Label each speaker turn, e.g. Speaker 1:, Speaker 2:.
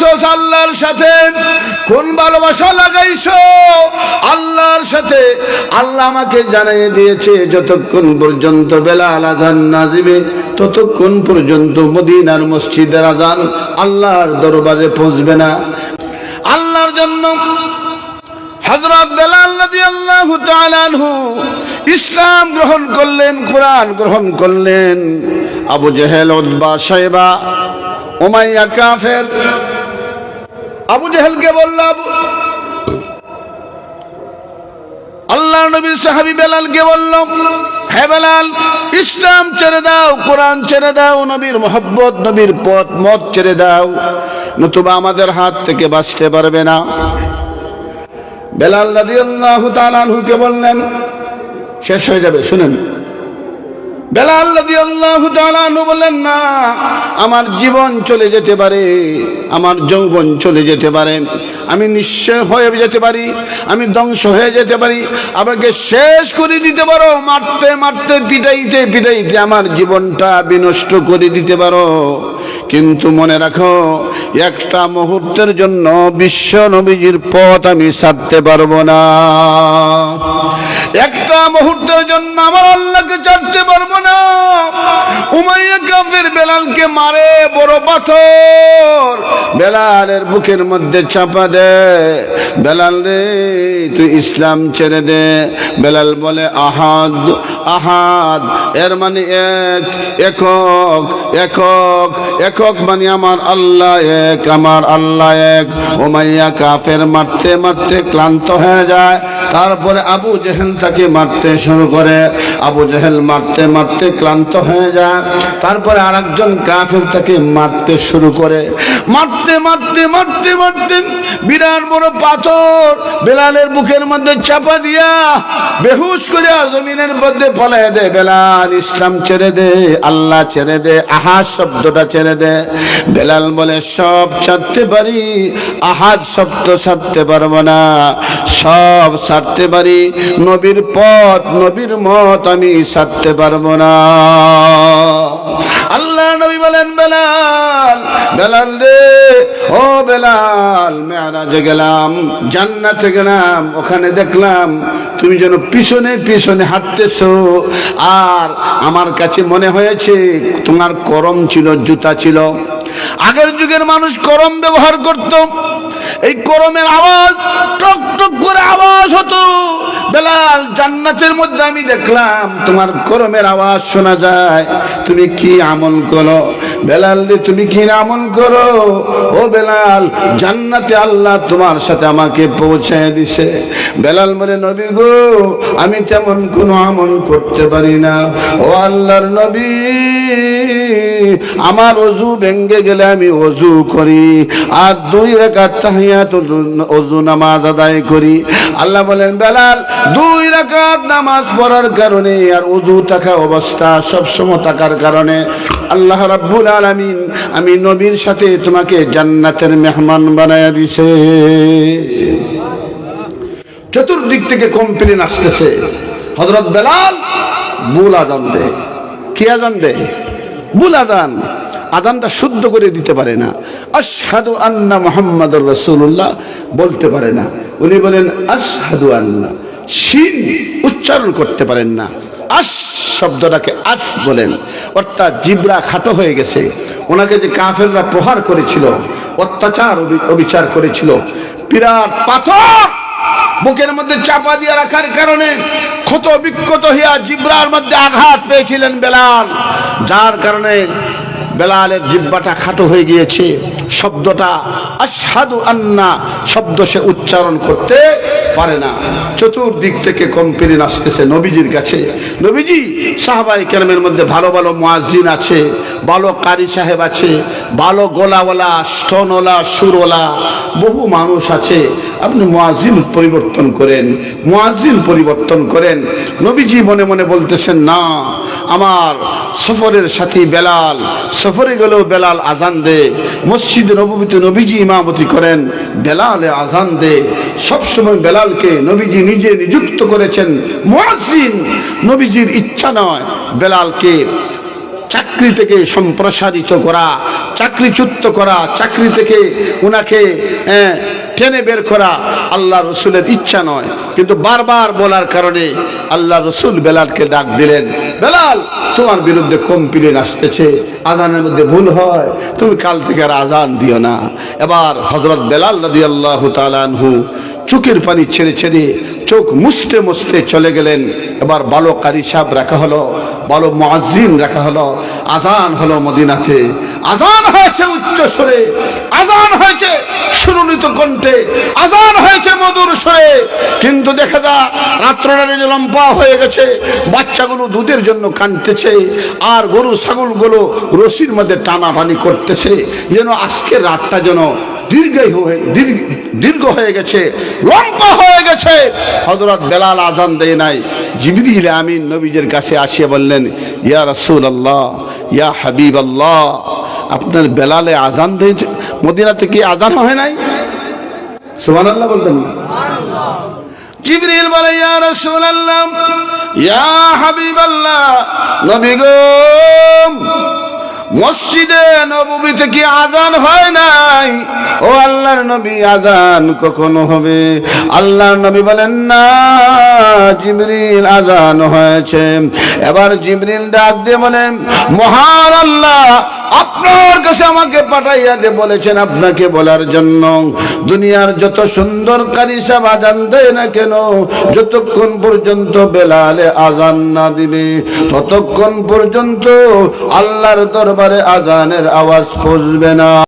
Speaker 1: করছ আল্লাহর সাথে? কোন ভালোবাসা লাগাইছো? আল্লাহর সাথে। আল্লাহ আমাকে জানাই দিয়েছে, যতক্ষণ পর্যন্ত বেলাল আজান না দিবে ততক্ষণ পর্যন্ত মদিনার মসজিদের আজান আল্লাহর দরবারে পৌঁছবে না। আল্লাহর জন্য হজরত বেলাল তাআলা আনহু ইসলাম গ্রহণ করলেন, কোরআন গ্রহণ করলেন। আবু জেহেল, উতবা, সাইবা, উমাইয়া, কাফের আবু জেহেলকে বলল আল্লাহ নবীর সাহাবী বেলালকে বলল হে বেলাল, ইসলাম ছেড়ে দাও, কোরআন ছেড়ে দাও, নবীর মোহব্বত, নবীর পথ, মত ছেড়ে দাও, নতুবা আমাদের হাত থেকে বাঁচতে পারবে না। বেলাল রাদিয়াল্লাহু তাআলা আনহুকে বললেন, শেষ হয়ে যাবে, শুনেন। বেলাল না, আমার জীবন চলে যেতে পারে, আমার যৌবন চলে যেতে পারে। আমি নিঃশ্চয় হয়ে যেতে পারি, আমি ধ্বংস হয়ে যেতে পারি। আমাকে শেষ করে দিতে পারো, মারতে মারতে, পিটাইতে পিটাইতে আমার জীবনটা বিনষ্ট করে দিতে পারো। কিন্তু মনে রাখো, একটা মুহূর্তের জন্য বিশ্ব নবীজির পথ আমি ছাড়তে পারব না। একটা মুহূর্তের জন্য আমার আল্লাহকে ছাড়তে পারব না। উমাইয়া কাফের বেলালকে মারে, বড় পাথর। বেলালের বুকের মধ্যে চাপা দে। বেলাল রে, তুই ইসলাম ছেড়ে দে। বেলাল বলে, আহাদ আহাদ, এর মানে এক, একক একক একক মানে আমার আল্লাহ এক, আমার আল্লাহ এক। ওমাইয়া কাফের মারতে মারতে ক্লান্ত হয়ে যায়। তারপরে আবু জেহেল তাকে মারতে শুরু করে, আবু জেহেল মারতে মারতে ক্লান্ত হয়ে যায়। তারপরে আরেকজন কাফের তাকে মারতে শুরু করে। মারতে মারতে মারতে মারতে বিরাট বড় পাথর বেলালের বুকের মধ্যে চাপা দিয়া বেহুশ করে জমিনের মধ্যে ফলাই দে, বেলাল ইসলাম ছেড়ে দে, আল্লাহ ছেড়ে দে আহাজ শব্দটা ছেড়ে দে। বেলাল বলে, সব ছাড়তে পারি আহাজ শব্দ ছাড়তে পারব না, সব ছাড়তে পারি। নবীর পথ, নবীর মত আমি ছাড়তে পারব না। আল্লাহ নবী বলেন, বেলাল বেলাল রে, ও বেলাল, মেয়ারাজে গেলাম, জান্নাতে গেলাম, ওখানে দেখলাম তুমি যেন পিছনে পিছনে হাঁটতেছো। আর আমার কাছে মনে হয়েছে তোমার করম ছিল, জুতা ছিল। আগের যুগের মানুষ করম ব্যবহার করত। এই গরমের আওয়াজ, টক টক করে আওয়াজ হতো। বেলাল, জান্নাতের মধ্যে আমি দেখলাম, তোমার গরমের আওয়াজ শোনা যায়। তুমি কি আমল করো? বেলাল তুমি কি আমল করো। ও বেলাল, জান্নাতে আল্লাহ তোমার সাথে আমাকে পৌঁছায় দিছে। বেলাল মরে নবী গো, আমি তেমন কোনো আমল করতে পারি না। ও আল্লাহর নবী, আমার অজু ভেঙ্গে গেলে আমি অজু করি। আর দুই রাকাত তাহিয়াত অজু নামাজ আদায় করি। আল্লাহ বলেন, বেলাল, দুই রাকাত নামাজ পড়ার কারণে আর অজু থাকা অবস্থা সবসময় থাকার কারণে আল্লাহ রাব্বুল আলামিন, আমি নবীর সাথে তোমাকে জান্নাতের মেহমান বানায়া দিছে। চতুর্দিক থেকে কমপ্লেন আসতেছে হজরত বেলাল বুল আজান দে। কি আজান দে? বুল আজান। আদানটা শুদ্ধ করে দিতে পারে না। আশহাদু আন্না মোহাম্মদুর রাসূলুল্লাহ বলতে পারে না। উনি বলেন, আশহাদু আন্না। শিন উচ্চারণ করতে পারেন না। আস শব্দটাকে আস বলেন। অর্থাৎ জিব্রা খাটো হয়ে গেছে। ওনাকে যে কাফেররা প্রহার করেছিল, অত্যাচার অবিচার করেছিল, বিরাট পাথর বুকের মধ্যে চাপা দিয়ে রাখার কারণে ক্ষত বিক্ষত হইয়া জিব্রার মধ্যে আঘাত পেয়েছিলেন বেলাল। যার কারণে বেলালের জিব্বাটা খাটো হয়ে গিয়েছে। শব্দটা আসাদু আন্না শব্দ সে উচ্চারণ করতে পারে না। চতুর্দিক থেকে কম্পেলেন আসতেছে নবীজির কাছে। নবীজি সাহাবাই কেরামের মধ্যে ভালো ভালো মুয়াজ্জিন আছে, ভালো কারি সাহেব আছে, ভালো গোলাওয়ালা, স্টোনওয়ালা, সুরওয়ালা, বহু মানুষ আছে। আপনি মুয়াজ্জিন পরিবর্তন করেন, মুয়াজ্জিন পরিবর্তন করেন। নবীজি মনে মনে বলতেছেন, না, আমার সফরের সাথী বেলাল, সফরে গেলেও বেলাল আজান দে। মসজিদে নবীতে নবীজি ইমামতি করেন, বেলালে আজান দে। সবসময় বেলালকে নবীজি নিজে নিযুক্ত করেছেন মুয়াজ্জিন নবীজির ইচ্ছা নয় বেলালকে চাকরি থেকে সম্প্রসারিত করা চাকরিচ্যুত করা চাকরি থেকে হ্যাঁ, টেনে বের করা আল্লাহ রসুলের ইচ্ছা নয়। কিন্তু বারবার বলার কারণে আল্লাহ রসুল বেলালকে ডাক দিলেন বেলাল তোমার বিরুদ্ধে কমপ্লেন আসতেছে আজানের মধ্যে ভুল হয় তুমি কাল থেকে আর আজান দিও না। এবার হজরত বেলাল নদী আল্লাহ তালানহু চোখের পানি ছেড়ে ছেড়ে চোখ মুছতে মুছতে চলে গেলেন। এবার বালো কারি সাহেব রাখা হলো বালো মুয়াজ্জিন রাখা হলো। আজান হলো মদিনাতে। আজান হয়েছে উচ্চ সুরে আজান হয়েছে সুরনিত কণ্ঠে, আজান হয়েছে মধুর সুরে কিন্তু দেখা যা রাত্রটা লম্বা হয়ে গেছে, বাচ্চাগুলো দুধের জন্য কাঁদতেছে, আর গরু ছাগলগুলো রশির মধ্যে টানাটানি করতেছে, যেন আজকের রাতটা যেন দীর্ঘ হয়ে দীর্ঘ হয়ে গেছে, লম্বা হয়ে গেছে। হজরত বেলাল আজান দেয় নাই। জিবরিল আমিন নবীজের কাছে আসিয়া বললেন, ইয়া রসুল আল্লাহ ইয়া হাবিব আল্লাহ আপনার বেলালে আজান দিয়েছে মদিনাতে কি আজান হয় নাই? সুবহানাল্লাহ বলতেন না। জিবরিল বলে, ইয়া রাসূলুল্লাহ, ইয়া হাবিবাল্লাহ, নবী গো মসজিদে নববীতে কি আজান হয় নাই? ও আল্লাহর নবী, আজান কখনো হবে? আল্লাহর নবী বলেন, না, জিবরিল আজান হয়েছে। এবার জিবরিল ডাক দিয়ে বলেন মহান আল্লাহ, আপনার কাছে আমাকে পাঠাইয়া দিয়ে বলেছেন আপনাকে বলার জন্য। দুনিয়ার যত সুন্দর কারি সাহেব আজান দেয় না কেন, যতক্ষণ পর্যন্ত বেলালে আজান না দিবে, ততক্ষণ পর্যন্ত আল্লাহর দরবারে আজানের আওয়াজ পৌঁছবে না।